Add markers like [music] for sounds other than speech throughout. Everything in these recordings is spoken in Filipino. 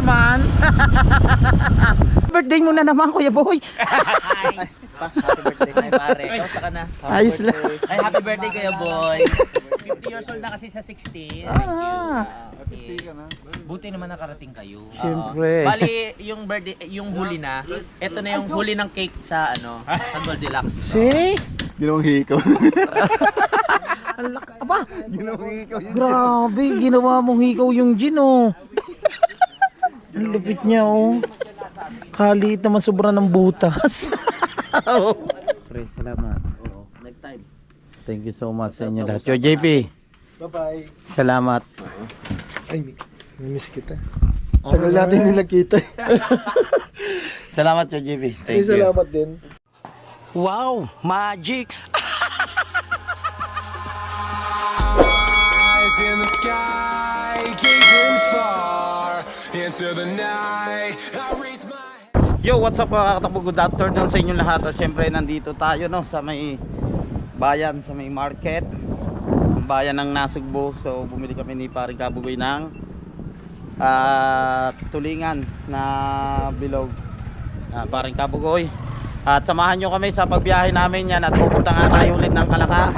Foreman. [laughs] Birthday mo na naman, Kuya Boy. Hi. Happy birthday. Hi pare, kamusta ka na? Ayos lang. Ay, happy birthday kayo boy. 50 years old na kasi sa 16. Thank you. Ah. okay. Buti naman nakarating kayo. Siyempre. Bali, yung birthday, yung huli na. Ito na yung huli ng cake sa ano, sa Goldilocks. See? Ginawang hikaw. [laughs] Aba, Ginawang hikaw yun. grabe. Ginawa mong hikaw yung gin, oh. Ang lupit niya, oh. Kalit naman sobra ng butas. [laughs] Pre, salamat. Next time. Thank you so much sa inyo lahat. Yo, JP, Bye-bye. salamat. Ay, miss kita. Tagal natin nila kita. [laughs] Salamat, Yo, JP. Ay, Thank you. salamat din. Wow, magic. eyes in the sky, gazing far into the night. I raise my Yo, what's up mga katakbo? Good afternoon sa inyong lahat. At syempre nandito tayo no, sa may bayan, sa may market. Ang bayan ng Nasugbo. So bumili kami ni Paring Kabugoy ng ah, tulingan na bilog. Uh, Paring Kabugoy At samahan nyo kami sa pagbiyahe namin yan At pupunta nga tayo ulit ng Kalaka.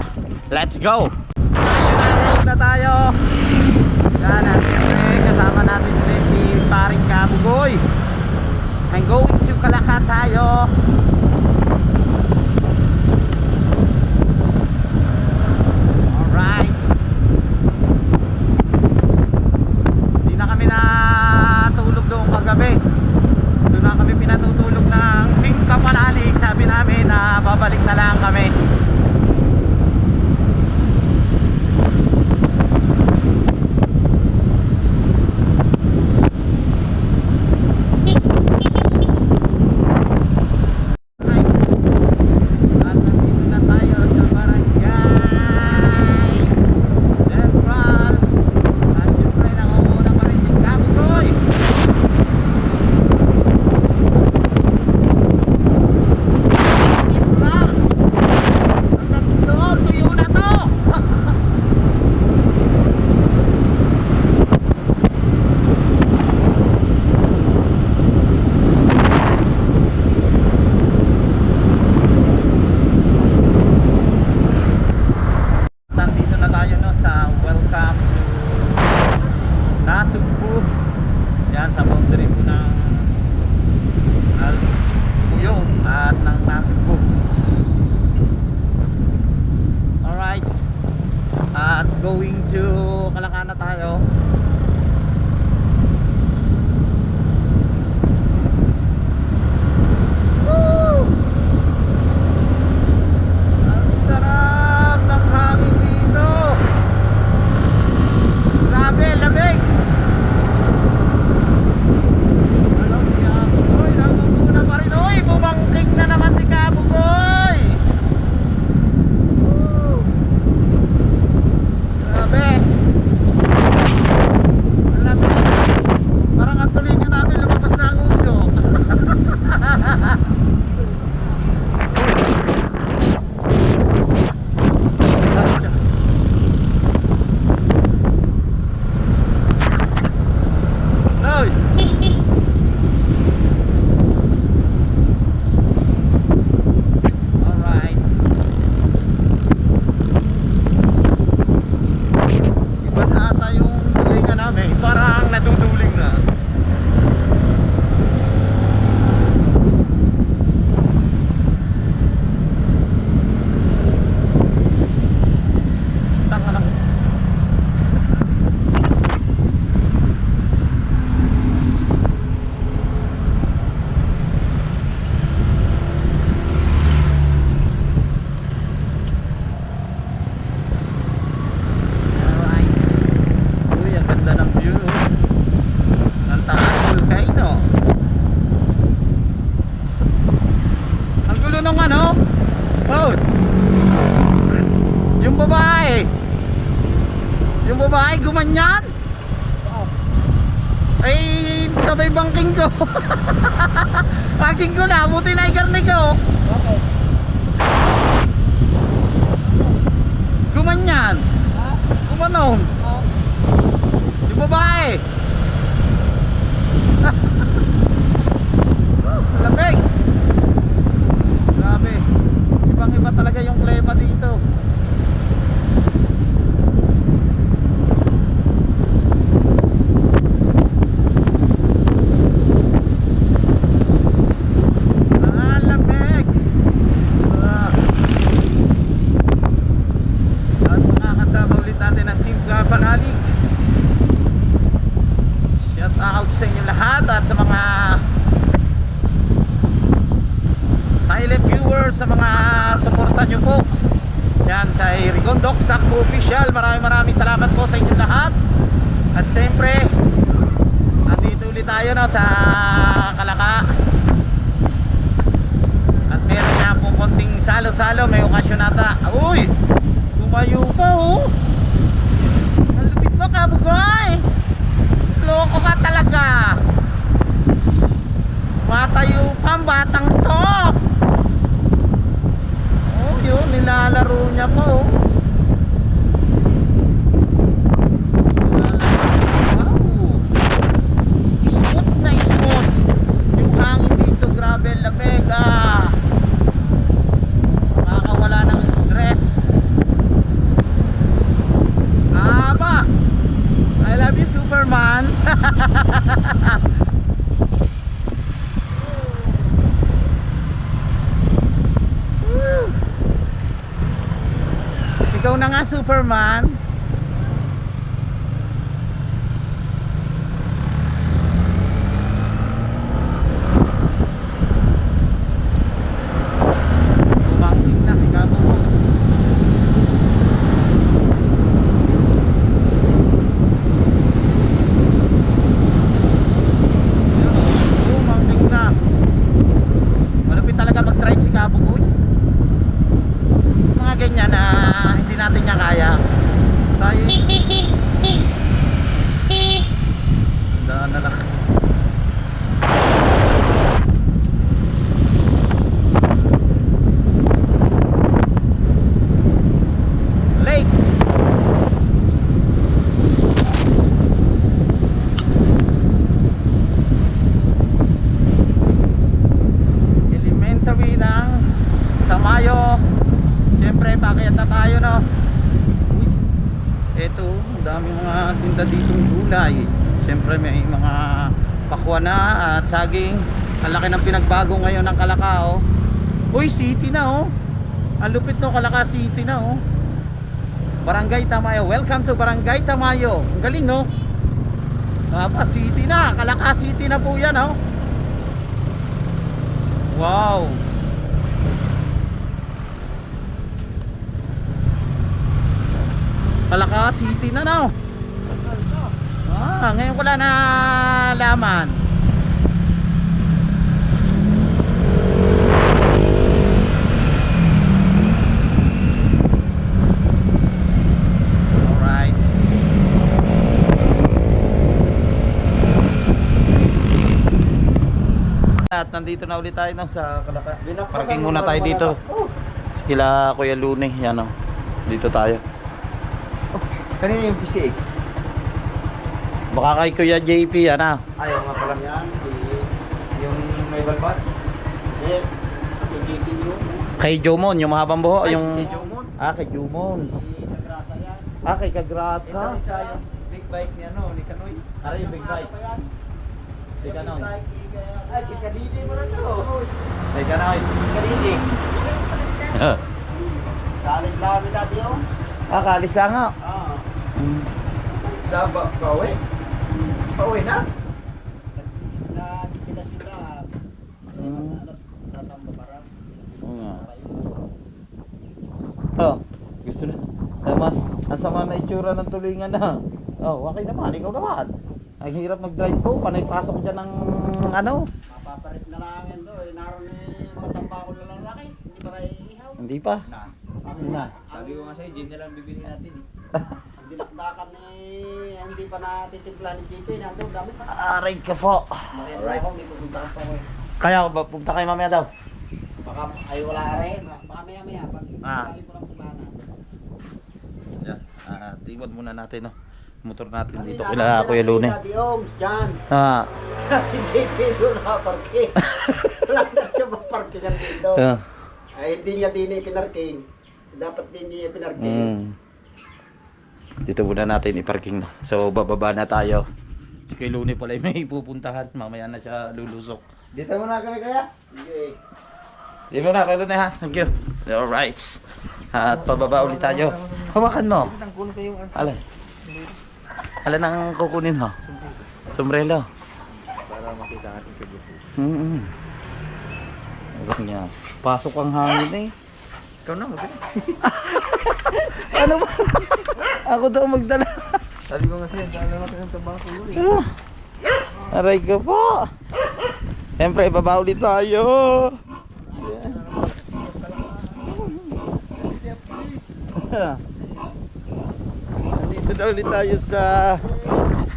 Let's go! National Road na tayo. Yan at syempre kasama natin ulit si Paring Kabugoy. I'm going to Kalaka salo-salo, may okasyon nata. Uy! Tumayo pa oh! Ang lupit mo kabugay! Loko ka talaga! Matayo pa ang batang to! Oh, yun, nilalaro niya pa oh. Wow! Smooth na smooth! Yung hangin dito, grabe, lamig ah! Nakakawala ng stress. Aba! I love you, Superman! Woo! Ikaw na nga, Superman. Bumangking na, ikaw mo. Bumangking na. Malupit talaga mag-drive si Kabugoy. Mga ganyan na hindi natin niya kaya. Tayo. Daan na lang. Lake. Elementary ng Tamayo. Na tayo, no? Uy, eto, dami mga tinda ditong gulay. Siyempre, may mga pakwa na at saging. Ang laki ng pinagbago ngayon ng Kalakao. Uy, city na, oh. Ang lupit no, Kalaka City na, oh. Barangay Tamayo. Welcome to Barangay Tamayo. Ang galing, no? Aba, city na. Kalaka City na po yan, oh. Wow. Palaka City na no. Ah, ngayon ko lang nalaman. Alright. At nandito na ulit tayo no, sa Kalaka. Parking muna tayo dito. Kila Kuya Lune, yan o. Dito tayo. Kanina yung PCX. Baka kay Kuya JP, yan ah. Ayaw nga pala. Yan, yung may balbas. Eh, yung JP yun. Kay Jomon, yung mahabang buho. Ay, yung... si Jomon. Ah, kay Jomon. Nagrasa yan. Ah, kay Ito Kagrasa. isa yung big bike ni ano, ni Kanoy. Ano yung big bike? Di ganon. Ay, kikadidi mo na to. Kay Kanoy. Kikadidi. [laughs] Kalis lang kami dati yun. ah, kalis lang nga. Ah. Mm. Sa ba, pauwi? Pauwi na? Na, sila sila. Mm. Ano, sasamba parang. Oo nga. Oh, gusto na. Tama, ang sama na itsura ng tulingan na. Oh, okay naman, ikaw naman. Ang hirap mag-drive ko, panay pasok dyan ng ano. Mapaparit na lang yan do. Naroon eh, mga tambako na lang laki. Hindi pa rin ihaw. Hindi pa. Na. Hindi na. Sabi ko nga sa'yo, gin na lang bibili natin eh. [laughs] Dinakdakan eh, hindi pa natitimpla ni JP. Nandun, dami pa. Aray ka po. Alright. Ako, may pupuntahan pa ko eh. Kaya ba, punta kayo mamaya daw. Baka, ay wala rin. Baka maya maya. Pag Ah. ko ng puntahan na. Yan, ah, iwan muna natin no. Motor natin dito kila Kuya Lune. Ah, [laughs] si JP doon nakaparking. [laughs] Wala na siya maparkingan dito. ah, Ay, hindi niya din ipinarking. Dapat din niya ipinarking. mm. Dito muna natin i-parking na. So bababa na tayo. Si Kuya Lune pala yung may pupuntahan. Mamaya na siya lulusok. Dito muna kami kaya? Sige. Dito muna Kuya Lune ha. Thank you. Alright. At pababa ulit tayo. Hawakan mo. Alay. Alam nang kukunin ho? Sombrero. Para makita natin kay. Mm-hmm. Alam niya. Pasok ang hangin eh. Ikaw na, maganda. [laughs] Ano ba? Ako daw magdala. Sabi ko nga sa'yo, dala natin ng tabako eh. Ah, Aray ko po. Siyempre, baba ulit tayo. Yeah. Nandito na ulit tayo sa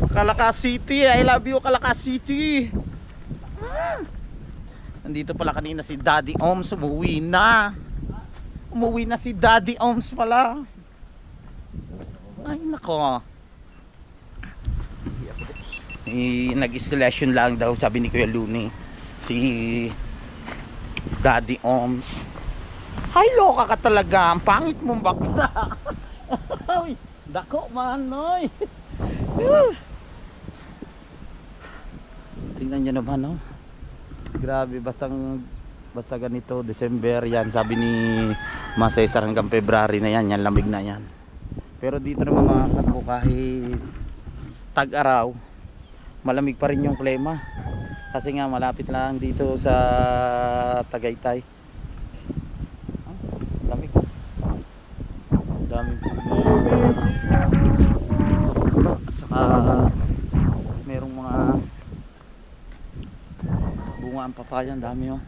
Calaca City. I love you, Calaca City. Ah. Nandito pala kanina si Daddy Oms. Umuwi na. Umuwi na si Daddy Oms pala. Ay, nako. Eh, nag-installation lang daw sabi ni Kuya Luni si Daddy Oms. Hay loka ka talaga. Ang pangit mong bakla. [laughs] Ay, dako man noy tingnan nyo naman no? Grabe bastang basta ganito December yan sabi ni Mas Cesar hanggang February na yan yan lamig na yan. Pero dito naman mga katbo kahit tag-araw malamig pa rin yung klima. Kasi nga malapit lang dito sa Tagaytay. Ah, lamig. Daming at saka merong mga bunga ang papaya ang dami oh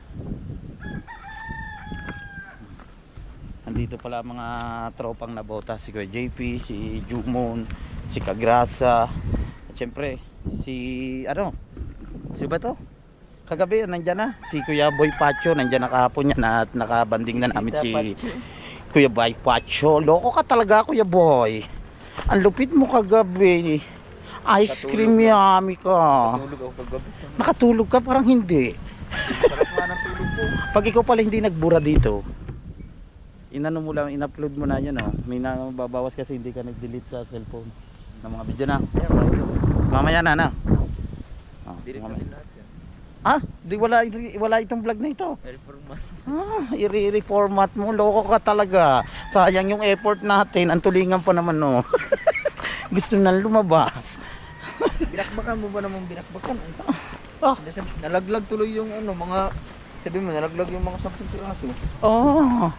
Andito pala mga tropang nabota si Kuya JP, si Jumon, si Kagrasa, at syempre si ano si ba to? Kagabi nandyan na si Kuya Boy Pacho nandyan na kahapon yan at nakabanding na namin si Kuya Boy Pacho. Loko ka talaga Kuya Boy. Ang lupit mo kagabi. Ice cream yummy ka. Tulog ako kagabi. nakatulog ka parang hindi Sarap nga ng tulog ko. pag ikaw pala hindi nagbura dito inano mo lang in-upload mo na yun oh. may nababawas kasi hindi ka nag-delete sa cellphone ng mga video na mamaya na na oh, mamaya. natin lahat yan. Ah, di wala wala itong vlog na ito. Reformat. Ah, i-reformat mo, loko ka talaga. Sayang yung effort natin, ang tulingan pa naman no. [laughs] Gusto na lumabas. [laughs] Binakbakan mo ba naman binakbakan? Ah. Nasa- Nalaglag tuloy yung ano, mga... Sabi mo, nalaglag yung mga 10 piraso. Oh.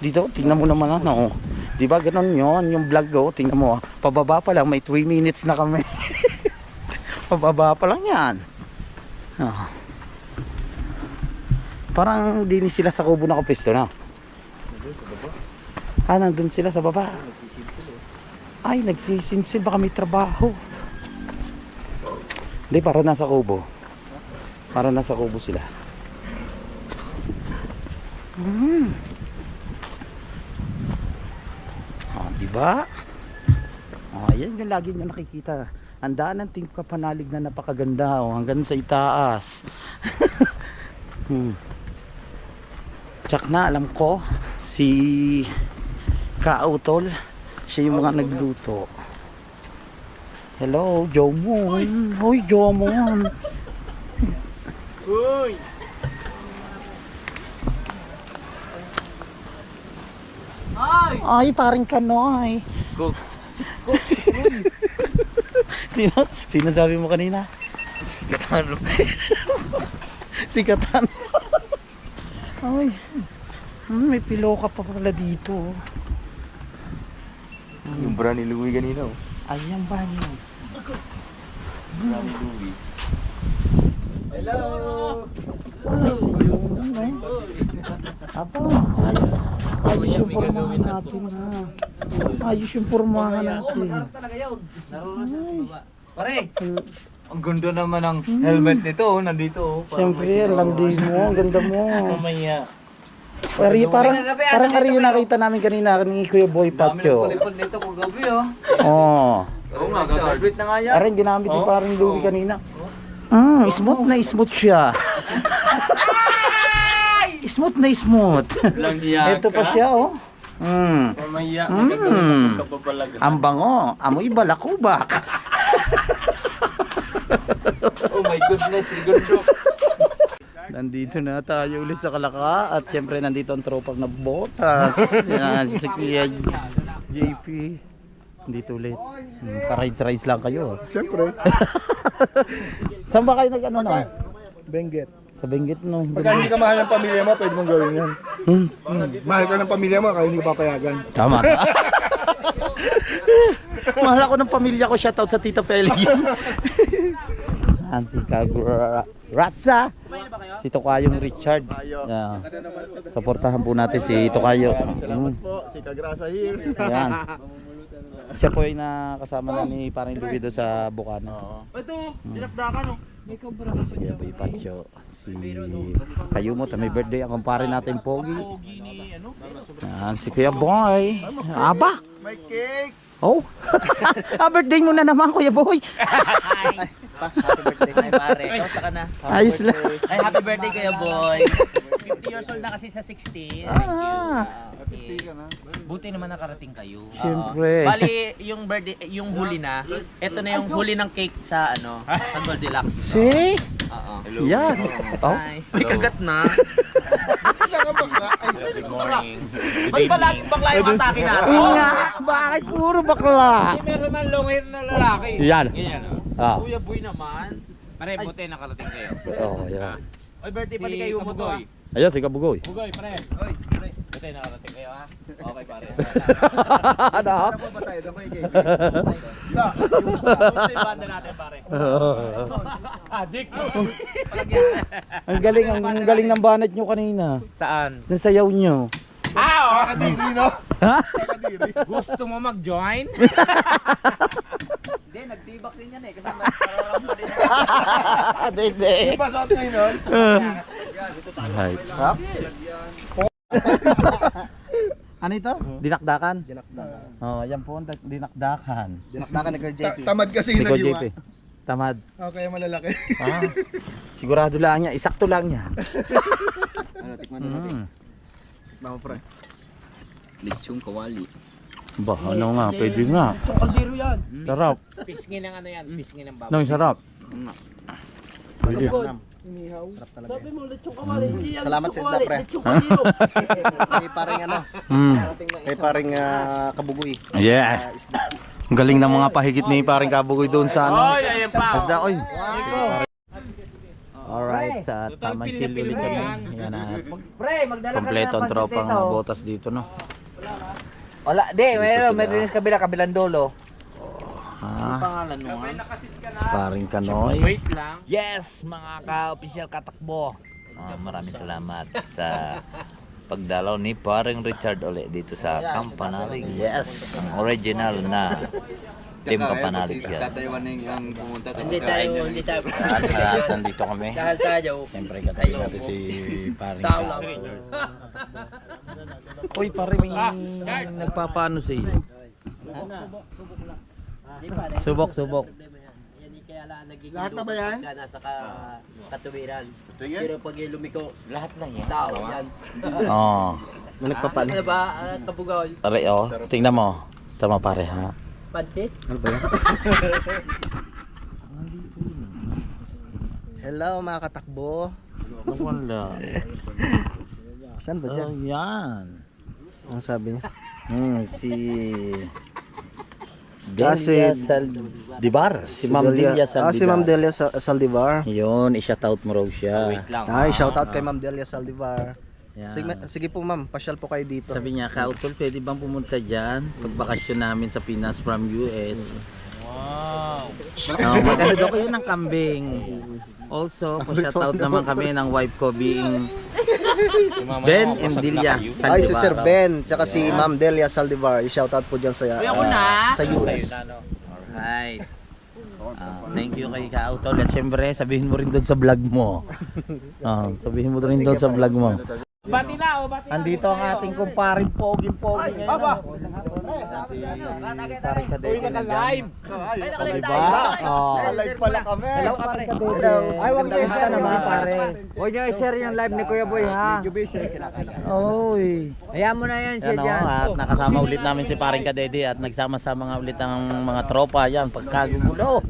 Dito, tingnan mo naman ano. Di ba ganun yon yung vlog ko, tingnan mo. ah. Pababa pa lang, may 3 minutes na kami. [laughs] Pababa pa lang yan. Ah. Parang di ni sila sa kubo nakapisto na. Ah, nandun sila sa baba. Ay, nagsisinsil. Baka may trabaho. Hindi, para nasa kubo. Para nasa kubo sila. Hmm. Ah, di ba? Ah, yan yung lagi nyo nakikita. Ang daan ng Team Kapanalig na napakaganda oh, hanggang sa itaas. [laughs] hmm. Tsak na, alam ko, si Kautol, siya yung mga nagluto. Hello, Jomon. Hoy, Jomon. Ay, paring kanoy. Cook. [laughs] Sino? Sino sabi mo kanina? Katano. [laughs] Si Katan. Ay. Hmm, may piloka pa pala dito. Yung bra ni Louie kanina oh. Ayan ba yun? Bra ni Louie. Hello! Aba, ayos. Ayos yung pormahan natin ha. Ayos yung pormahan natin. talaga yun. Pare! Ang ganda naman ng helmet nito oh, nandito oh. Siyempre, ang landi mo, ang ganda mo. Mamaya. Pari, parang, parang ari yung nakita namin kanina ni Kuya Boy Dami ng Pacho. palipad nito kung gabi oh. Oo. Oo nga, gagarvit na nga yan. Aray, ginamit ni parang Louie kanina. Mm, smooth na smooth siya. smooth na smooth. Ito pa siya, oh. Mm. Mamaya, Mm. Ang bango, amoy balakubak. Oh my goodness, segundo. Nandito na tayo ulit sa Kalaka at siyempre nandito ang tropang na botas. Yan, si Kuya JP. Hindi tulit. Hmm, Pa-rides-rides lang kayo. Siyempre. [laughs] Saan ba kayo nag-ano na? Benguet. Sa Benguet no. Pagka hindi ka mahal ng pamilya mo, pwede mong gawin yan. Hmm, Hmm. Mahal ka ng pamilya mo, kaya hindi ka papayagan. tama. [laughs] Mahal ako ng pamilya ko. Shoutout sa Tita Peli. Yan si Kagura Ratsa. Si Tokayong Richard. Yeah. Supportahan po natin si Tokayo. Salamat Mm. po, si Kagrasa here. Yan. [laughs] Siya po ay nakasama na ni Paring Luigi doon sa Bukana. Ito, dinakdakan oh. Si Boy Pacho. Si Kayumot. May birthday ang kumpare natin Pogi. Pogi ni ano? Yan. Si Kuya Boy. Aba. May cake! Oh. [laughs] ah, birthday mo na naman Kuya Boy. Hi. Happy birthday kay pare. Kamusta ka na? Ayos lang. Ay, happy birthday kayo, boy. 50 years old na kasi sa 60. Thank you. Okay. Buti naman nakarating kayo. Siyempre. Bali, yung birthday, yung huli na, ito na yung huli ng cake sa ano, sa Goldilocks. Si? Oo. Yan. Oh. Hi. May kagat na. Good morning. Good evening. bakla yung atake natin? Nga, bakit puro bakla? Meron man long hair na lalaki. Yan. Ganyan. Ah. Kuya Boy naman. Pare, buti nakarating kayo. Oh, yan. Oy, birthday pati kayo mo to. Ayun, si Kabugoy. Bugoy, pare. Oy, buti nakarating kayo ha. [laughs] Okay, pare. [laughs] ano? ba tayo? Damay cake. Gusto yung banda natin, pare. [laughs] Adik ko. ang galing, ang, ang galing ng banat nyo kanina. Saan? Sa sayaw nyo. Ah, Kakadiri, no? Ha? Kakadiri. gusto mo mag-join? Hindi, nagtibak din yan eh. Kasi mas pararamba din. Hindi, hindi. Di ba suot ngayon nun? Right. [laughs] ano ito? Dinakdakan? Dinakdakan. Oh, yan po, dak- dinakdakan. Dinakdakan ni Kuya Ta- tamad kasi yung ko naghiwa. JP. Tamad. Oh, kaya malalaki. Ah, sigurado lang niya. Isakto lang niya. [laughs] Ano, tikman natin. Mm. Mama pre. Lechong kawali. Ba, ano nga, pwede nga. Kaldero yan. Sarap. Pisngi ng ano yan, pisngi ng baboy. Nang sarap. Pwede. Sarap talaga. eh. Salamat sa isda pre. Kay [laughs] paring ano, Mm. kay paring ah, kabugoy. Yeah. Ang galing ng mga pahigit ni paring kabugoy doon sa ano. Oy, ayan pa. Isda, oy. Alright, sa tamang chill ulit kami. Yan at Pre, magdala kompleto ang tropang botas dito, no? Wala, di, meron, may rinis kabila, kabilang dulo. Ah, Pangalan mo paring kanoy. Wait lang. Yes, mga ka-official katakbo. Ah, maraming salamat sa pagdalaw ni paring Richard uli dito sa Campanalig. Yes. Ang original na Team Campanalig yan. Tataywanin ang pumunta. Hindi tayo, hindi tayo. At lahat nandito kami. Dahil tayo. Siyempre katabi natin si paring kabugoy. Uy, pare may nagpapaano sa iyo. Subok, subok. Yan yung kaya lang nagiging Lahat na ba yan? Ka nasa ka, katuwiran. Tingin? Pero pag lumiko, Lahat na yan. tao yan. [laughs] Oh. Nagpapalit. Ano ba, uh, kabugaw? Pare, oh. Tingnan mo. Tama pare, ha? Pancit? [laughs] Hello mga katakbo. Wala. Saan ba dyan? Oh, yan. Ang sabi niya? Hmm, si Delia Saldivar. Si Ma'am Delia Saldivar. Ah, si Ma'am Delia Sa- Saldivar. Yun, i-shoutout mo raw siya. Wait lang. Ay, shout out kay Ma'am Delia Saldivar. Yan. Sige, sige po ma'am, pasyal po kayo dito. Sabi niya, Kautol, pwede bang pumunta dyan? Pagbakasyon namin sa Pinas from US. Wow! Oh, magano daw kayo ng kambing. Also, pa-shoutout naman kami ng wife ko being Ben and Delia Saldivar. Ay, si Sir Ben, tsaka si Ma'am Delia Saldivar. I-shout out po dyan sa, ah, sa US. Alright. [laughs] Ah, thank you kay Kautol. At syempre, sabihin mo rin doon sa vlog mo. [laughs] Ah, sabihin mo rin doon sa vlog mo. Bati na, oh, bati na. Andito ang ating kumparing Poging Pogi ngayon. Baba! Si Pare Kadede. Uy, naka-live. Ay, diba? Oh. Live pala kami. Hello, Pare Kadede. Ay, wag niyo isa naman, pare. Huwag niyo i-share yung live ni Kuya Boy ha. Medyo busy. Kinakaya. Oy. Hayaan mo na yan Yan o, at nakasama ulit namin si Paring Kadede at nagsama-sama nga ulit ang mga tropa yan pagkagugulo.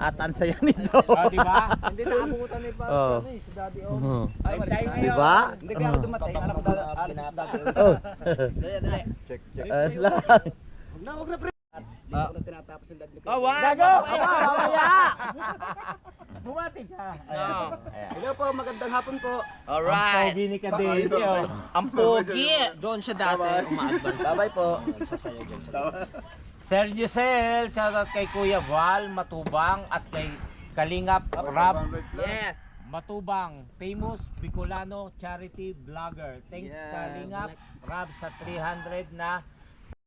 At ang saya nito. Oh, [laughs] di ba? Hindi nakabukutan ni Paris Oh. ano eh, si Daddy O. Oh. Live tayo ngayon. Diba? Hindi kaya ako dumatay, alam ko dali si Daddy O. Oh. [laughs] Dali, dali. Ayos lang. Hindi ko na tinatapos yung live ni Oh, wag! Gago! Mamaya! [laughs] Bumati ka. Hello po, magandang hapon po. Alright. Ang pogi ni Kadete. Ang pogi. Doon siya dati uma-advance. Bye-bye po. Sir Giselle, shoutout kay Kuya Val Matubang at kay Kalingap Rab Yes. Matubang, famous Bicolano charity vlogger. Thanks Yes. Kalingap Rab sa 300 na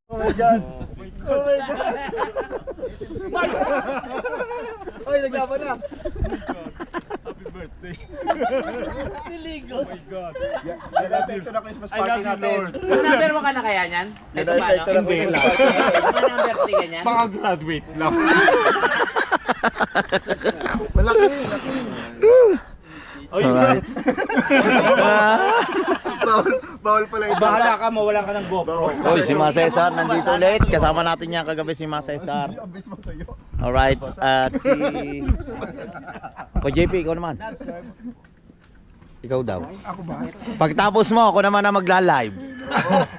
Oh my God. [laughs] Oh my God. Oy, naglaban na. Yan [laughs] natin ito na Christmas party natin. Ang [laughs] number mo ka na kaya niyan? Ba, no? Ito na Christmas party. Ano number si ganyan? mga graduate lang. [laughs] Malaki, malaki. Alright. [laughs] Bawal, bawal pala ito. Bahala ka, mawalan ka ng GoPro. Oy, si Ma Cesar nandito ulit. Kasama natin niya kagabi si Ma Cesar. Alright. At si... O JP, ikaw naman. Ikaw daw. Ako ba? Pagtapos mo, ako naman na magla-live.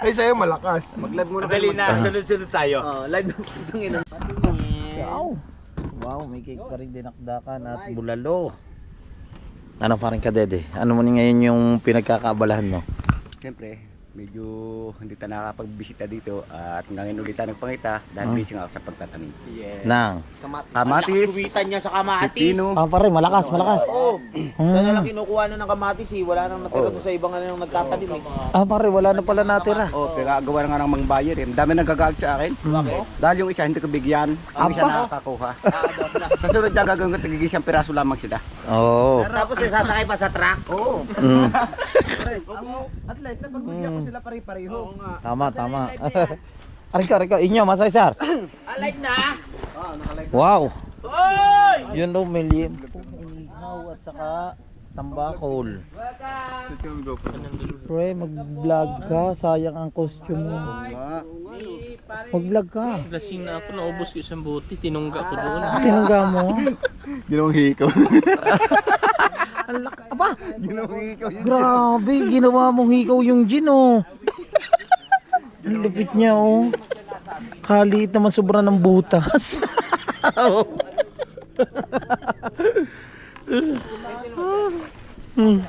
Ay, sa'yo malakas. Mag-live muna Dali na, sunod-sunod tayo. Oh, live ng ina. Wow. Wow, may cake pa rin dinakdakan at bulalo. Ano pa rin ka, Dede? Ano mo ngayon yung pinagkakaabalahan mo? Siyempre, medyo hindi tayo nakapagbisita dito at ngayon ulit tayo nagpangita dahil Hmm. busy nga ako sa pagtatanim. Nang. Kamatis, Kuwitan niya sa kamatis. pipino, Ah, pare, malakas, malakas. Oo. Hmm. Saan na lang kinukuha na ng kamatis eh. Wala nang natira doon sa ibang ano yung nagtatanim eh. Ah, pare, wala na pala natira. Oh, pinagawa na nga ng mga buyer eh. Dami nagagalit sa akin. Dahil yung isa hindi ko bigyan, ang isa nakakakuha. sa sunod na gagawin ko, tigigis piraso lamang sila. Oo. Tapos eh, sasakay pa sa truck. [laughs] Oo. Mm. At least, napagbigyan ko sila pare-pareho. Tama, tama. [laughs] Arika, arika, inyo, Masay Sar. [clears throat] Alive na! Wow. Oy! Yun daw, may. Ihaw at saka tambakol. Pre, mag-vlog ka. Sayang ang costume mo. Mag-vlog ka. Lasing na ako, naubos ko isang buti, tinungga ko doon. Tinangga mo. [laughs] Ginawang hikaw. [laughs] Ang laki. Aba, Ginawang hikaw. grabe. Ginawa mong hikaw yung gin, oh. Ang lupit niya, oh. Kaliit naman sobra ng butas. [laughs] Hmm.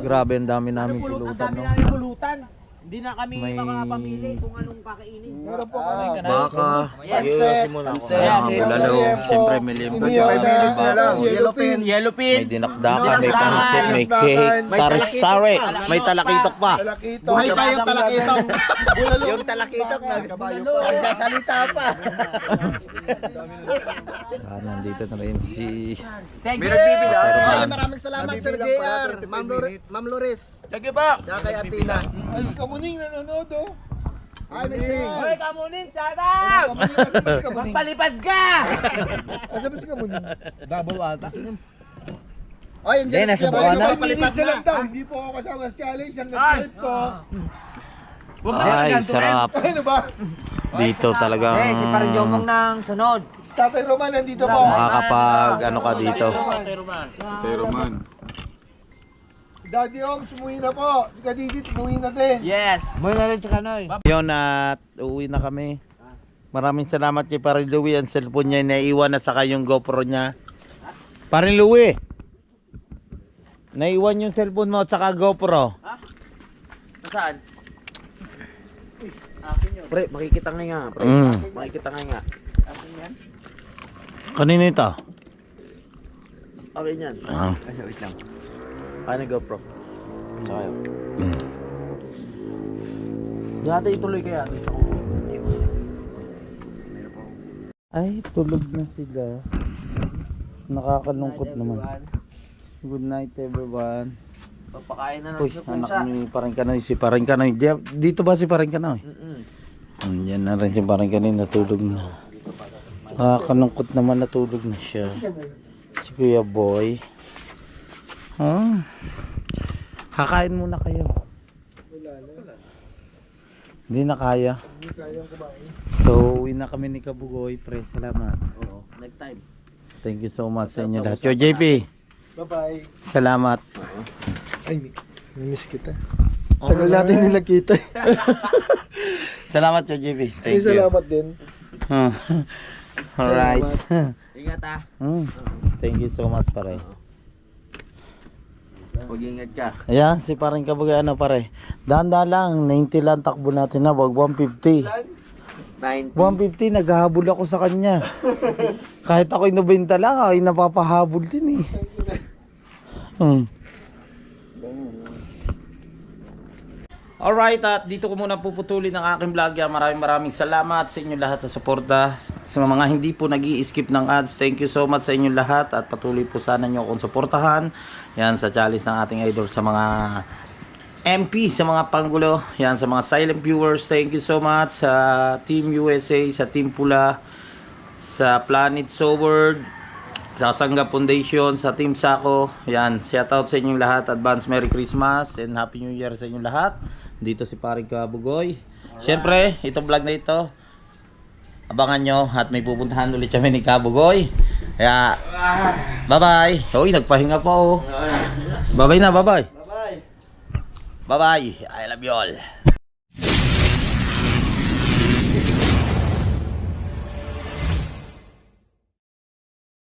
Grabe ang dami namin pulutan, no? pulutan. Hindi na kami May- makakapamili kung anong kakainin. Meron po kami. Baka, Pansit. Ayan, bulalo. Siyempre, may limpo. Hindi, may na lang. Yellow pin. Yellow May pin. dinakdakan, may pansit, may cake, sari-sari, may talakitok pa. Buhay pa yung talakitok. Yung talakitok na nagsasalita pa. Ah, nandito na rin si Thank you! Maraming salamat Sir JR, 35 Ma'am Lore- minutes. Ma'am Lores, Thank you po! tsaka kay Atina. Ay, si Kamuning nanonood oh. Ay, Muning. Hoy, kamunin, shout out! Kamuning, Kamuning? Magpalipad ka! [laughs] Asan ba si Kamuning? Double ata. Oy, Hindi, nasa Ay, baba na. kapalinis na lang daw. Hindi po ako kasama sa challenge. Ang nag-help ko. Ay, sarap. Ano ba? Dito talagang Eh, si Parang Jomong nang sunod. Si Tatay Roman nandito po. makakapag ano ka dito. Daddy Om, sumuwi na po. Si Kadidit, sumuwi na din. Yes! May na rin si Kanoy. Yun at uuwi na kami. Maraming salamat kay Parin Louie. Ang cellphone niya naiwan at saka yung GoPro niya. Parin Louie! Naiwan yung cellphone mo at saka GoPro. Saan? Pre, makikita nga nga. Pre, Mm. makikita nga nga. Kanino ito? Okay yan. Ah. Ay, wait lang. Kaya na GoPro. Tsaka yun. Mm. Dati ituloy kaya. Ay, tulog na sila. Nakakalungkot naman. Good night everyone. Papakain na ng Uy, anak ni Parang Kanoy, si Parang Kanoy. Di- Dito ba si Parang Kanoy? Mm-mm. Yan na rin si Parang Kanoy, natulog na. Nakakalungkot naman natulog na siya. Si Kuya Boy. Hmm. Kakain muna kayo. Hindi na kaya. So, uwi na kami ni Kabugoy. Pre, salamat. Next time. Thank you so much sa inyo lahat. Yo, JP. Bye-bye. Salamat. Ay, mi- miss kita. Tagal natin nila kita. [laughs] Salamat, JB. Ay, Thank you. salamat din. [laughs] Alright. [laughs] Ingat ah. Hmm. Thank you so much, pare. Mag-ingat ka. Ayan, si parang kabagay ano pare. Danda lang, 90 lang takbo natin na, wag 150. 90. 150, naghahabol ako sa kanya. [laughs] Kahit ako'y 90 lang, ay napapahabol din eh. Hmm. Alright, at dito ko muna puputulin ang aking vlog. Maraming maraming salamat sa inyo lahat sa suporta. Sa mga hindi po nag skip ng ads, thank you so much sa inyo lahat. At patuloy po sana nyo akong suportahan. Yan, sa challenge ng ating idol sa mga MP, sa mga panggulo. Yan, sa mga silent viewers, thank you so much. Sa Team USA, sa Team Pula, sa Planet Soward, sa Sangga Foundation, sa Team Sako. Yan, shout out sa inyong lahat. Advance Merry Christmas and Happy New Year sa inyong lahat. Dito si Paring Kabugoy. Siyempre, itong vlog na ito, abangan nyo at may pupuntahan ulit kami ni Kabugoy. Kaya, bye-bye. Uy, nagpahinga pa oh. Bye-bye na, bye-bye. Bye-bye. Bye-bye. I love you all.